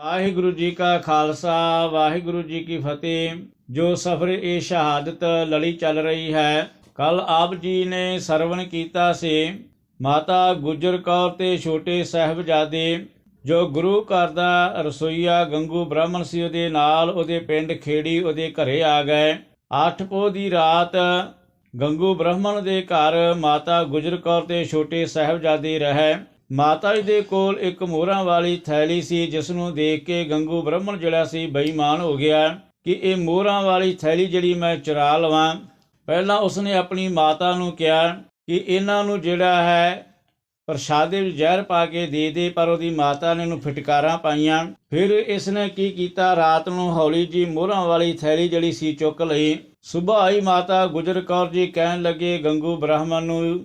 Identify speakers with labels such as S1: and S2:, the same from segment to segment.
S1: ਵਾਹਿਗੁਰੂ ਜੀ ਕਾ ਖਾਲਸਾ, ਵਾਹਿਗੁਰੂ ਜੀ ਕੀ ਫਤਿਹ। ਜੋ ਸਫਰ ਇਹ ਸ਼ਹਾਦਤ ਲੜੀ ਚੱਲ ਰਹੀ ਹੈ, ਕੱਲ ਆਪ ਜੀ ਨੇ ਸਰਵਣ ਕੀਤਾ ਸੀ। ਮਾਤਾ ਗੁਜਰ ਕੌਰ ਤੇ ਛੋਟੇ ਸਾਹਿਬਜ਼ਾਦੇ, ਜੋ ਗੁਰੂ ਘਰ ਦਾ ਰਸੋਈਆ ਗੰਗੂ ਬ੍ਰਾਹਮਣ ਸੀ, ਉਹਦੇ ਨਾਲ ਉਹਦੇ ਪਿੰਡ ਖੇੜੀ ਉਹਦੇ ਘਰੇ ਆ ਗਏ। ਅੱਠ ਪੋ ਦੀ ਰਾਤ ਗੰਗੂ ਬ੍ਰਾਹਮਣ ਦੇ ਘਰ ਮਾਤਾ ਗੁਜਰ ਕੌਰ ਤੇ ਛੋਟੇ ਸਾਹਿਬਜ਼ਾਦੇ ਰਹੇ। ਮਾਤਾ ਜੀ ਦੇ ਕੋਲ ਇੱਕ ਮੋਹਰਾਂ ਵਾਲੀ ਥੈਲੀ ਸੀ ਜਿਸ ਨੂੰ ਦੇਖ ਕੇ ਗੰਗੂ ਬ੍ਰਾਹਮਣ ਜਿਹੜਾ ਸੀ ਬੇਈਮਾਨ ਹੋ ਗਿਆ ਕਿ ਇਹ ਮੋਹਰਾਂ ਵਾਲੀ ਥੈਲੀ ਜਿਹੜੀ ਮੈਂ ਚੁਰਾ ਲਵਾਂ। ਪਹਿਲਾਂ ਉਸਨੇ ਆਪਣੀ ਮਾਤਾ ਨੂੰ ਕਿਹਾ ਕਿ ਇਹਨਾਂ ਨੂੰ ਜਿਹੜਾ ਹੈ ਪ੍ਰਸ਼ਾਦੇ ਵਿੱਚ ਜ਼ਹਿਰ ਪਾ ਕੇ ਦੇ ਦੇ, ਪਰ ਉਹਦੀ ਮਾਤਾ ਨੇ ਇਹਨੂੰ ਫਟਕਾਰਾਂ ਪਾਈਆਂ। ਫਿਰ ਇਸ ਨੇ ਕੀ ਕੀਤਾ? ਰਾਤ ਨੂੰ ਹੌਲੀ ਜੀ ਮੋਹਰਾਂ ਵਾਲੀ ਥੈਲੀ ਜਿਹੜੀ ਸੀ ਚੁੱਕ ਲਈ। ਸੁਬਹ ਆਈ ਮਾਤਾ ਗੁਜਰ ਕੌਰ ਜੀ ਕਹਿਣ ਲੱਗੇ, ਗੰਗੂ ਬ੍ਰਾਹਮਣ ਨੂੰ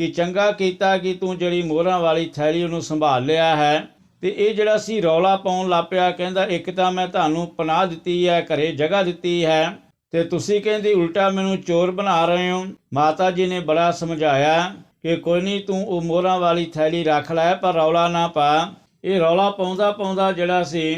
S1: ਕਿ ਚੰਗਾ ਕੀਤਾ ਕਿ ਤੂੰ ਜਿਹੜੀ ਮੋਹਰਾਂ ਵਾਲੀ ਥੈਲੀ ਉਹਨੂੰ ਸੰਭਾਲ ਲਿਆ ਹੈ। ਤੇ ਇਹ ਜਿਹੜਾ ਸੀ ਰੌਲਾ ਪਾਉਣ ਲੱਪਿਆ ਕਹਿੰਦਾ, ਇੱਕ ਤਾਂ ਮੈਂ ਤੁਹਾਨੂੰ ਪਨਾਹ ਦਿੱਤੀ ਹੈ, ਘਰੇ ਜਗ੍ਹਾ ਦਿੱਤੀ ਹੈ, ਤੇ ਤੁਸੀਂ ਕਹਿੰਦੀ ਉਲਟਾ ਮੈਨੂੰ ਚੋਰ ਬਣਾ ਰਹੇ ਹੋ। ਮਾਤਾ ਜੀ ਨੇ ਬੜਾ ਸਮਝਾਇਆ ਕਿ ਕੋਈ ਨਹੀਂ, ਤੂੰ ਉਹ ਮੋਹਰਾਂ ਵਾਲੀ ਥੈਲੀ ਰੱਖ ਲੈ, ਪਰ ਰੌਲਾ ਨਾ ਪਾ। ਇਹ ਰੌਲਾ ਪਾਉਂਦਾ ਪਾਉਂਦਾ ਜਿਹੜਾ ਸੀ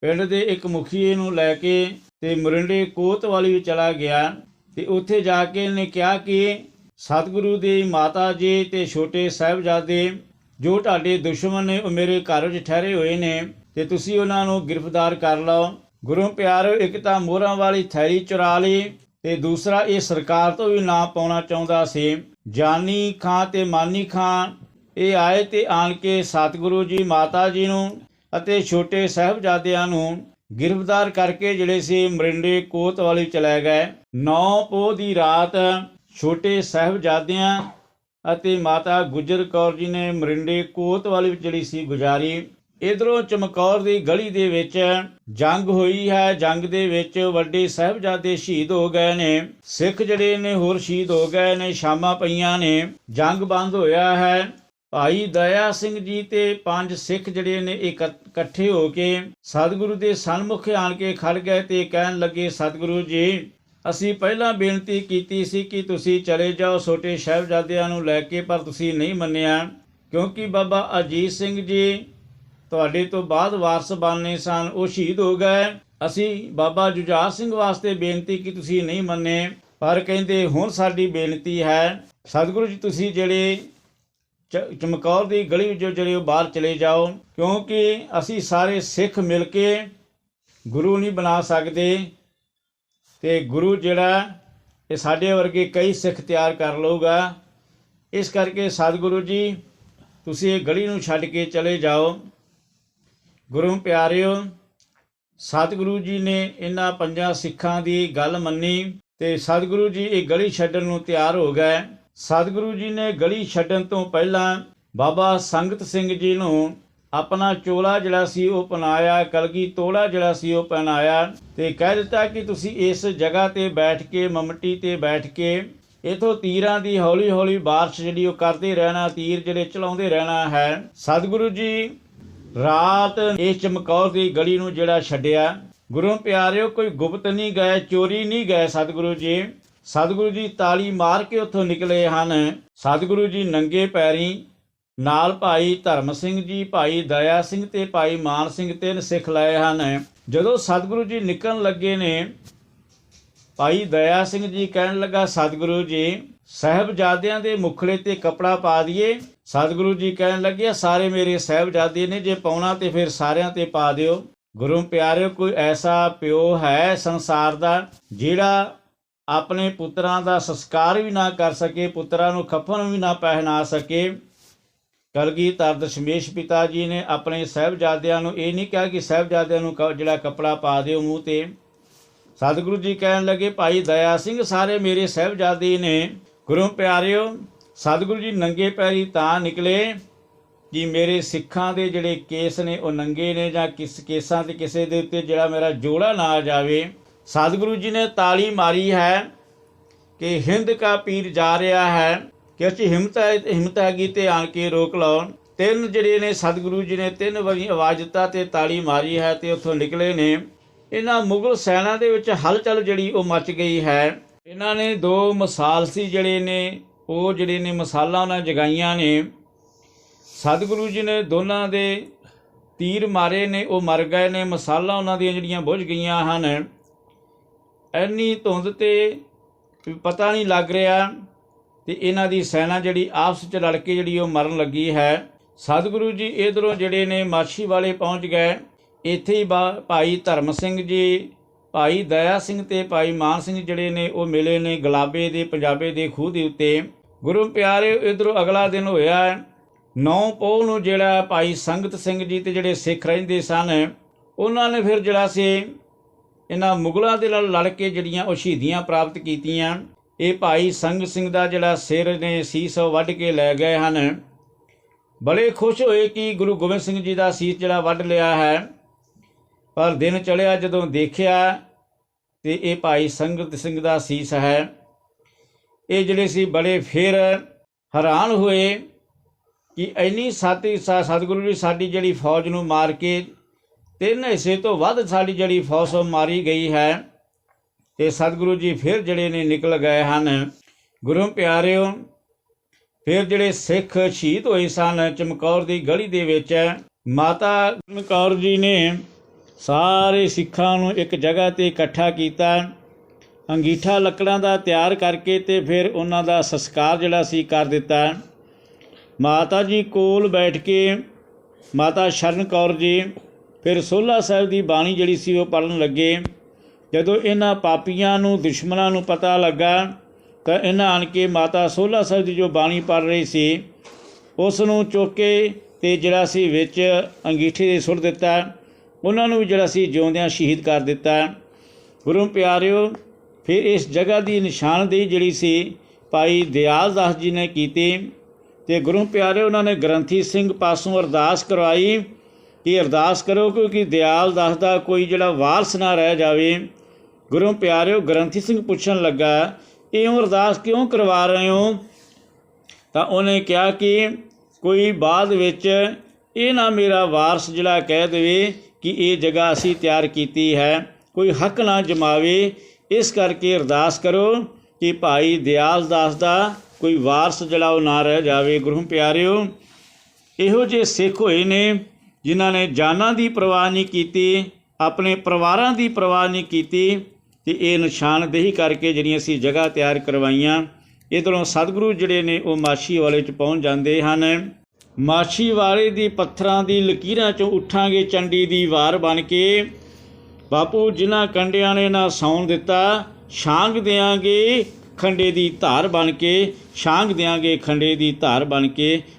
S1: ਪਿੰਡ ਦੇ ਇੱਕ ਮੁਖੀਏ ਨੂੰ ਲੈ ਕੇ ਤੇ ਮਰਿੰਡੇ ਕੋਤ ਵਾਲੀ ਵੀ ਚਲਾ ਗਿਆ। ਤੇ ਉੱਥੇ ਜਾ ਕੇ ਇਹਨੇ ਕਿਹਾ ਕਿ ਸਤਿਗੁਰੂ ਦੀ ਮਾਤਾ ਜੀ ਤੇ ਛੋਟੇ ਸਾਹਿਬਜ਼ਾਦੇ, ਜੋ ਤੁਹਾਡੇ ਦੁਸ਼ਮਣ ਨੇ ਉਹ ਮੇਰੇ ਘਰ ਵਿੱਚ ਠਹਿਰੇ ਹੋਏ ਨੇ, ਤੇ ਤੁਸੀਂ ਉਹਨਾਂ ਨੂੰ ਗ੍ਰਿਫਤਾਰ ਕਰ ਲਓ। ਗੁਰੂ ਪਿਆਰੋ, ਇੱਕ ਤਾਂ ਮੋਹਰਾਂ ਵਾਲੀ ਥੈਲੀ ਚੁਰਾ ਲਈ, ਤੇ ਦੂਸਰਾ ਇਹ ਸਰਕਾਰ ਤੋਂ ਵੀ ਨਾ ਪਾਉਣਾ ਚਾਹੁੰਦਾ ਸੀ। ਜਾਨੀ ਖਾਂ ਤੇ ਮਾਨੀ ਖਾਂ, ਇਹ ਆਏ ਤੇ ਆਣ ਕੇ ਸਤਿਗੁਰੂ ਜੀ ਮਾਤਾ ਜੀ ਨੂੰ ਅਤੇ ਛੋਟੇ ਸਾਹਿਬਜ਼ਾਦਿਆਂ ਨੂੰ ਗ੍ਰਿਫਤਾਰ ਕਰਕੇ ਜਿਹੜੇ ਸੀ ਮਰਿੰਡੇ ਕੋਤ ਵਾਲੀ ਚਲੇ ਗਏ। 9 ਪੋਹ ਦੀ ਰਾਤ ਛੋਟੇ ਸਾਹਿਬਜ਼ਾਦਿਆਂ ਅਤੇ ਮਾਤਾ ਗੁਜਰ ਕੌਰ ਜੀ ਨੇ ਮਰਿੰਡੇ ਕੋਤ ਵਾਲੀ ਵਿੱਚ ਜਿਹੜੀ ਸੀ ਗੁਜ਼ਾਰੀ, ਇਧਰੋਂ ਚਮਕੌਰ ਦੀ ਗਲੀ ਦੇ ਵਿੱਚ ਜੰਗ ਹੋਈ ਹੈ। ਜੰਗ ਦੇ ਵਿੱਚ ਵੱਡੇ ਸਾਹਿਬਜ਼ਾਦੇ ਸ਼ਹੀਦ ਹੋ ਗਏ ਨੇ। ਸਿੱਖ ਜਿਹੜੇ ਨੇ ਹੋਰ ਸ਼ਹੀਦ ਹੋ ਗਏ ਨੇ, ਸ਼ਾਮਾਂ ਪਈਆਂ ਨੇ। ਜੰਗ ਬੰਦ ਹੋਇਆ ਹੈ। ਭਾਈ ਦਇਆ ਸਿੰਘ ਜੀ ਤੇ ਪੰਜ ਸਿੱਖ ਜਿਹੜੇ ਨੇ ਇਕੱਠੇ ਹੋ ਕੇ ਸਤਿਗੁਰੂ ਦੇ ਸਨਮੁਖ ਆਣ ਕੇ ਖੜ ਗਏ ਤੇ ਕਹਿਣ ਲੱਗੇ, ਸਤਿਗੁਰੂ ਜੀ ਅਸੀਂ ਪਹਿਲਾਂ ਬੇਨਤੀ ਕੀਤੀ ਸੀ ਕਿ ਤੁਸੀਂ ਚਲੇ ਜਾਓ ਛੋਟੇ ਸਾਹਿਬਜ਼ਾਦਿਆਂ ਨੂੰ ਲੈ ਕੇ, ਪਰ ਤੁਸੀਂ ਨਹੀਂ ਮੰਨਿਆ, ਕਿਉਂਕਿ ਬਾਬਾ ਅਜੀਤ ਸਿੰਘ ਜੀ ਤੁਹਾਡੇ ਤੋਂ ਬਾਅਦ ਵਾਰਸ ਬਣਨੇ ਸਨ, ਉਹ ਸ਼ਹੀਦ ਹੋ ਗਏ। ਅਸੀਂ ਬਾਬਾ ਜੁਝਾਰ ਸਿੰਘ ਵਾਸਤੇ ਬੇਨਤੀ ਕਿ ਤੁਸੀਂ ਨਹੀਂ ਮੰਨੇ, ਪਰ ਕਹਿੰਦੇ ਹੁਣ ਸਾਡੀ ਬੇਨਤੀ ਹੈ, ਸਤਿਗੁਰੂ ਜੀ, ਤੁਸੀਂ ਜਿਹੜੇ ਚ- ਚਮਕੌਰ ਦੀ ਗਲੀ ਵਿੱਚੋਂ ਜਿਹੜੇ ਉਹ ਬਾਹਰ ਚਲੇ ਜਾਓ, ਕਿਉਂਕਿ ਅਸੀਂ ਸਾਰੇ ਸਿੱਖ ਮਿਲ ਕੇ ਗੁਰੂ ਨਹੀਂ ਬਣਾ ਸਕਦੇ। ਤੇ ਗੁਰੂ ਜਿਹੜਾ ਇਹ ਸਾਡੇ ਵਰਗੇ ਕਈ ਸਿੱਖ ਤਿਆਰ ਕਰ ਲਊਗਾ। ਇਸ ਕਰਕੇ ਸਤਿਗੁਰੂ ਜੀ, ਤੁਸੀਂ ਇਹ ਗਲੀ ਨੂੰ ਛੱਡ ਕੇ ਚਲੇ ਜਾਓ। ਗੁਰੂ ਪਿਆਰਿਓ, ਸਤਿਗੁਰੂ ਜੀ ਨੇ ਇਹਨਾਂ ਪੰਜਾਂ ਸਿੱਖਾਂ ਦੀ ਗੱਲ ਮੰਨੀ ਤੇ ਸਤਿਗੁਰੂ ਜੀ ਇਹ ਗਲੀ ਛੱਡਣ ਨੂੰ ਤਿਆਰ ਹੋ ਗਏ। ਸਤਿਗੁਰੂ ਜੀ ਨੇ ਗਲੀ ਛੱਡਣ ਤੋਂ ਪਹਿਲਾਂ ਬਾਬਾ ਸੰਗਤ ਸਿੰਘ ਜੀ ਨੂੰ ਆਪਣਾ ਚੋਲਾ ਜਿਹੜਾ ਸੀ ਉਹ ਪਨਾਇਆ, ਕਲਗੀ ਤੋੜਾ ਜਿਹੜਾ ਸੀ ਉਹ ਪਹਿਨਾਇਆ ਤੇ ਕਹਿ ਦਿੱਤਾ ਕਿ ਤੁਸੀਂ ਇਸ ਜਗ੍ਹਾ ਤੇ ਬੈਠ ਕੇ, ਮਮਟੀ ਤੇ ਬੈਠ ਕੇ ਇਥੋਂ ਤੀਰਾਂ ਦੀ ਹੌਲੀ ਹੌਲੀ ਬਾਰਿਸ਼ ਜਿਹੜੀ ਉਹ ਕਰਦੇ ਰਹਿਣਾ, ਤੀਰ ਜਿਹੜੇ ਚਲਾਉਂਦੇ ਰਹਿਣਾ ਹੈ। ਸਤਿਗੁਰੂ ਜੀ, ਰਾਤ ਇਸ ਚਮਕੌਰ ਦੀ ਗਲੀ ਨੂੰ ਜਿਹੜਾ ਛੱਡਿਆ। ਗੁਰੂ ਪਿਆਰਿਓ, ਕੋਈ ਗੁਪਤ ਨਹੀਂ ਗਏ, ਚੋਰੀ ਨਹੀਂ ਗਏ ਸਤਿਗੁਰੂ ਜੀ। ਸਤਿਗੁਰੂ ਜੀ ਤਾਲੀ ਮਾਰ ਕੇ ਉੱਥੋਂ ਨਿਕਲੇ ਹਨ। ਸਤਿਗੁਰੂ ਜੀ ਨੰਗੇ ਪੈਰੀ ਨਾਲ ਭਾਈ ਧਰਮ ਸਿੰਘ ਜੀ, ਭਾਈ ਦਇਆ ਸਿੰਘ ਤੇ ਭਾਈ ਮਾਨ ਸਿੰਘ ਤਿੰਨ ਸਿੱਖ ਲਏ ਹਨ। ਜਦੋਂ ਸਤਿਗੁਰੂ ਜੀ ਨਿਕਲਣ ਲੱਗੇ ਨੇ, ਭਾਈ ਦਇਆ ਸਿੰਘ ਜੀ ਕਹਿਣ ਲੱਗਾ, ਸਤਿਗੁਰੂ ਜੀ, ਸਹਿਬਜ਼ਾਦਿਆਂ ਦੇ ਮੁਖੜੇ ਤੇ ਕਪੜਾ ਪਾ ਦਈਏ ਸਤਿਗੁਰੂ ਜੀ ਕਹਿਣ ਲੱਗੇ, ਸਾਰੇ ਮੇਰੇ ਸਹਿਬਜ਼ਾਦੇ ਨੇ ਜੇ ਪਾਉਣਾ ਤੇ ਫਿਰ ਸਾਰਿਆਂ ਤੇ ਪਾ ਦਿਓ। ਗੁਰੂ ਪਿਆਰਿਓ, ਕੋਈ ਐਸਾ ਪਿਓ ਹੈ ਸੰਸਾਰ ਦਾ, ਜਿਹੜਾ ਆਪਣੇ ਪੁੱਤਰਾਂ ਦਾ ਸੰਸਕਾਰ ਵੀ ਨਾ ਕਰ ਸਕੇ, ਪੁੱਤਰਾਂ ਨੂੰ ਕਫਨ ਵੀ ਨਾ ਪਹਿਨਾ ਸਕੇ? ਕਲਗੀਧਰ ਦਸ਼ਮੇਸ਼ ਪਿਤਾ ਜੀ ਨੇ ਆਪਣੇ ਸਹਿਬਜ਼ਾਦਿਆਂ ਨੂੰ ਇਹ ਨਹੀਂ ਕਿਹਾ ਕਿ ਸਹਿਬਜ਼ਾਦਿਆਂ ਨੂੰ ਕ- ਜਿਹੜਾ ਕਪੜਾ ਪਾ ਦਿਓ ਮੂੰਹ ਤੇ। ਸਤਿਗੁਰੂ ਜੀ ਕਹਿਣ ਲੱਗੇ, ਭਾਈ ਦਇਆ ਸਿੰਘ ਸਾਰੇ ਮੇਰੇ ਸਹਿਬਜ਼ਾਦੇ ਨੇ। ਗੁਰੂ ਪਿਆਰਿਓ, ਸਤਿਗੁਰੂ ਜੀ ਨੰਗੇ ਪੈਰੀ ਤਾਂ ਨਿਕਲੇ ਕਿ ਮੇਰੇ ਸਿੱਖਾਂ ਦੇ ਜਿਹੜੇ ਕੇਸ ਨੇ ਉਹ ਨੰਗੇ ਨੇ ਜਾਂ ਕਿਸ ਕੇਸਾਂ ਤੇ ਕਿਸੇ ਦੇ ਉੱਤੇ ਜਿਹੜਾ ਮੇਰਾ ਜੋੜਾ ਨਾ ਆ ਜਾਵੇ। ਸਤਿਗੁਰੂ ਜੀ ਨੇ ਤਾਲੀ ਮਾਰੀ ਹੈ ਕਿ ਹਿੰਦ ਕਾ ਪੀਰ ਜਾ ਰਿਹਾ ਹੈ। ਕਿ ਅਸੀਂ ਹਿੰਮਤ ਹੈ, ਹਿੰਮਤ ਹੈਗੀ ਤੇ ਆਣ ਕੇ ਰੋਕ ਲਓ ਤਿੰਨ ਜਿਹੜੇ ਨੇ ਸਤਿਗੁਰੂ ਜੀ ਨੇ, ਤਿੰਨ ਵਾਰੀ ਆਵਾਜ਼ ਦਿੱਤਾ ਤੇ ਤਾੜੀ ਮਾਰੀ ਹੈ ਤੇ ਉੱਥੋਂ ਨਿਕਲੇ ਨੇ। ਇਹਨਾਂ ਮੁਗਲ ਸੈਨਾ ਦੇ ਵਿੱਚ ਹਲਚਲ ਜਿਹੜੀ ਉਹ ਮਚ ਗਈ ਹੈ। ਇਹਨਾਂ ਨੇ ਦੋ ਮਿਸਾਲ ਸੀ ਜਿਹੜੇ ਨੇ, ਉਹ ਜਿਹੜੇ ਨੇ ਮਸਾਲਾ ਉਹਨਾਂ ਜਗਾਈਆਂ ਨੇ। ਸਤਿਗੁਰੂ ਜੀ ਨੇ ਦੋਨਾਂ ਦੇ ਤੀਰ ਮਾਰੇ ਨੇ, ਉਹ ਮਰ ਗਏ ਨੇ। ਮਸਾਲਾ ਉਹਨਾਂ ਦੀਆਂ ਜਿਹੜੀਆਂ ਬੁਝ ਗਈਆਂ ਹਨ। ਐਨੀ ਧੁੰਦ ਤੇ ਪਤਾ ਨਹੀਂ ਲੱਗ ਰਿਹਾ ਤੇ ਇਹਨਾਂ ਦੀ ਸੈਨਾ ਜਿਹੜੀ ਆਪਸ ਚ ਲੜ ਕੇ ਜਿਹੜੀ ਉਹ ਮਰਨ ਲੱਗੀ ਹੈ। ਸਤਿਗੁਰੂ ਜੀ ਇਧਰੋਂ ਜਿਹੜੇ ਨੇ ਮਾਛੀ ਵਾਲੇ ਪਹੁੰਚ ਗਏ। ਇੱਥੇ ਹੀ ਬਾ- ਭਾਈ ਧਰਮ ਸਿੰਘ ਜੀ, ਭਾਈ ਦਇਆ ਸਿੰਘ ਤੇ ਭਾਈ ਮਾਨ ਸਿੰਘ ਜਿਹੜੇ ਨੇ ਉਹ ਮਿਲੇ ਨੇ ਗਲਾਬੇ ਦੇ, ਪੰਜਾਬੇ ਦੇ ਖੂਹ ਦੇ ਉੱਤੇ। ਗੁਰੂ ਪਿਆਰੇ, ਇਧਰੋਂ ਅਗਲਾ ਦਿਨ ਹੋਇਆ ਨੌ ਪੋਹ ਨੂੰ ਜਿਹੜਾ ਭਾਈ ਸੰਗਤ ਸਿੰਘ ਜੀ ਤੇ ਜਿਹੜੇ ਸਿੱਖ ਰਹਿੰਦੇ ਸਨ, ਉਹਨਾਂ ਨੇ ਫਿਰ ਜਿਹੜਾ ਸੀ ਇਹਨਾਂ ਮੁਗਲਾਂ ਦੇ ਨਾਲ ਲੜ ਕੇ ਜਿਹੜੀਆਂ ਉਹ ਸ਼ਹੀਦੀਆਂ ਪ੍ਰਾਪਤ ਕੀਤੀਆਂ। ਇਹ ਭਾਈ ਸੰਗਤ ਸਿੰਘ ਦਾ ਜਿਹੜਾ ਸਿਰ ਨੇ ਸੀਸ ਉਹ ਵੱਢ ਕੇ ਲੈ ਗਏ ਹਨ। ਬੜੇ ਖੁਸ਼ ਹੋਏ ਕਿ ਗੁਰੂ ਗੋਬਿੰਦ ਸਿੰਘ ਜੀ ਦਾ ਸੀਸ ਜਿਹੜਾ ਵੱਢ ਲਿਆ ਹੈ। ਪਰ ਦਿਨ ਚੜਿਆ ਜਦੋਂ ਦੇਖਿਆ ਤੇ ਇਹ ਭਾਈ ਸੰਗਤ ਸਿੰਘ ਦਾ ਸੀਸ ਹੈ। ਇਹ ਜਿਹੜੇ ਸੀ ਬੜੇ ਫਿਰ ਹੈਰਾਨ ਹੋਏ ਕਿ ਇੰਨੀ ਸਾਤੀ ਸਾ- ਸਤਿਗੁਰੂ ਜੀ ਸਾਡੀ ਜਿਹੜੀ ਫੌਜ ਨੂੰ ਮਾਰ ਕੇ ਤਿੰਨ ਹਿੱਸੇ ਤੋਂ ਵੱਧ ਸਾਡੀ ਜਿਹੜੀ ਫੌਜ ਮਾਰੀ ਗਈ ਹੈ। ਤੇ ਸਤਿਗੁਰੂ ਜੀ ਫਿਰ ਜਿਹੜੇ ਨੇ ਨਿਕਲ ਗਏ ਹਨ। ਗੁਰੂ ਪਿਆਰਿਓ, ਫਿਰ ਜਿਹੜੇ ਸਿੱਖ ਸ਼ਹੀਦ ਹੋਏ ਸਨ ਚਮਕੌਰ ਦੀ ਗਲੀ ਦੇ ਵਿੱਚ, ਮਾਤਾ ਚਮਕੌਰ ਜੀ ਨੇ ਸਾਰੇ ਸਿੱਖਾਂ ਨੂੰ ਇੱਕ ਜਗ੍ਹਾ ਤੇ ਇਕੱਠਾ ਕੀਤਾ। ਅੰਗੀਠਾ ਲੱਕੜਾਂ ਦਾ ਤਿਆਰ ਕਰਕੇ ਤੇ ਫਿਰ ਉਹਨਾਂ ਦਾ ਸੰਸਕਾਰ ਜਿਹੜਾ ਸੀ ਕਰ ਦਿੱਤਾ। ਮਾਤਾ ਜੀ ਕੋਲ ਬੈਠ ਕੇ ਮਾਤਾ ਸ਼ਰਨ ਕੌਰ ਜੀ, ਫਿਰ ਸੋਲਾ ਸਾਹਿਬ ਦੀ ਬਾਣੀ ਜਿਹੜੀ ਸੀ ਉਹ ਪੜਨ ਲੱਗੇ। ਜਦੋਂ ਇਹਨਾਂ ਪਾਪੀਆਂ ਨੂੰ, ਦੁਸ਼ਮਣਾਂ ਨੂੰ ਪਤਾ ਲੱਗਾ, ਤਾਂ ਇਹਨਾਂ ਆਣ ਕੇ ਮਾਤਾ ਸੋਲਾ ਸਾਹਿਬ ਦੀ ਜੋ ਬਾਣੀ ਪੜ ਰਹੀ ਸੀ, ਉਸ ਨੂੰ ਚੁੱਕ ਕੇ ਤੇ ਜਿਹੜਾ ਸੀ ਵਿੱਚ ਅੰਗੀਠੇ ਦੇ ਸੁੱਟ ਦਿੱਤਾ। ਉਹਨਾਂ ਨੂੰ ਵੀ ਜਿਹੜਾ ਸੀ ਜਿਉਂਦਿਆਂ ਸ਼ਹੀਦ ਕਰ ਦਿੱਤਾ। ਗੁਰੂ ਪਿਆਰਿਓ, ਫਿਰ ਇਸ ਜਗ੍ਹਾ ਦੀ ਨਿਸ਼ਾਨਦੇਹੀ ਜਿਹੜੀ ਸੀ, ਭਾਈ ਦਿਆਲ ਦਾਸ ਜੀ ਨੇ ਕੀਤੀ ਤੇ ਗੁਰੂ ਪਿਆਰੇ ਉਹਨਾਂ ਨੇ ਗ੍ਰੰਥੀ ਸਿੰਘ ਪਾਸੋਂ ਅਰਦਾਸ ਕਰਵਾਈ। ਕਿ ਅਰਦਾਸ ਕਰੋ ਕਿਉਂਕਿ ਦਿਆਲ ਦਾਸ ਦਾ ਕੋਈ ਜਿਹੜਾ ਵਾਰਸ ਨਾ ਰਹਿ ਜਾਵੇ। ਗੁਰੂ ਪਿਆਰਿਓ, ਗ੍ਰੰਥੀ ਸਿੰਘ ਪੁੱਛਣ ਲੱਗਾ, ਇਉਂ ਅਰਦਾਸ ਕਿਉਂ ਕਰਵਾ ਰਹੇ ਹੋ? ਤਾਂ ਉਹਨੇ ਕਿਹਾ ਕਿ ਕੋਈ ਬਾਅਦ ਵਿੱਚ ਇਹ ਨਾ ਮੇਰਾ ਵਾਰਸ ਜਿਹੜਾ ਕਹਿ ਦੇਵੇ ਕਿ ਇਹ ਜਗ੍ਹਾ ਅਸੀਂ ਤਿਆਰ ਕੀਤੀ ਹੈ। ਕੋਈ ਹੱਕ ਨਾ ਜਮਾਵੇ। ਇਸ ਕਰਕੇ ਅਰਦਾਸ ਕਰੋ ਕਿ ਭਾਈ ਦਿਆਲ ਦਾਸ ਦਾ ਕੋਈ ਵਾਰਸ ਜਿਹੜਾ ਉਹ ਨਾ ਰਹਿ ਜਾਵੇ। ਗੁਰੂ ਪਿਆਰਿਓ, ਇਹੋ ਜਿਹੇ ਸਿੱਖ ਹੋਏ ਨੇ। ਜਿਨ੍ਹਾਂ ਨੇ ਜਾਨਾਂ ਦੀ ਪਰਵਾਹ ਨਹੀਂ ਕੀਤੀ, ਆਪਣੇ ਪਰਿਵਾਰਾਂ ਦੀ ਪਰਵਾਹ ਨਹੀਂ ਕੀਤੀ, ਤੇ ਇਹ ਨਿਸ਼ਾਨਦੇਹੀ ਕਰਕੇ ਜਿਹੜੀਆਂ ਅਸੀਂ ਜਗ੍ਹਾ ਤਿਆਰ ਕਰਵਾਈਆਂ, ਇਧਰੋਂ ਸਤਿਗੁਰੂ ਜਿਹੜੇ ਨੇ ਉਹ ਮਾਛੀ ਵਾਲੇ ਚ ਪਹੁੰਚ ਜਾਂਦੇ ਹਨ। ਮਾਛੀ ਵਾਲੇ ਦੀ ਪੱਥਰਾਂ ਦੀ ਲਕੀਰਾਂ ਚੋਂ ਉੱਠਾਂਗੇ ਚੰਡੀ ਦੀ ਵਾਰ ਬਣ ਕੇ। ਬਾਪੂ, ਜਿਨ੍ਹਾਂ ਕੰਡਿਆਂ ਨੇ ਨਾ ਸੌਣ ਦਿੱਤਾ, ਛਾਂਗ ਦਿਆਂਗੇ ਖੰਡੇ ਦੀ ਧਾਰ ਬਣ ਕੇ, ਛਾਂਗ ਦਿਆਂਗੇ ਖੰਡੇ ਦੀ ਧਾਰ ਬਣ ਕੇ।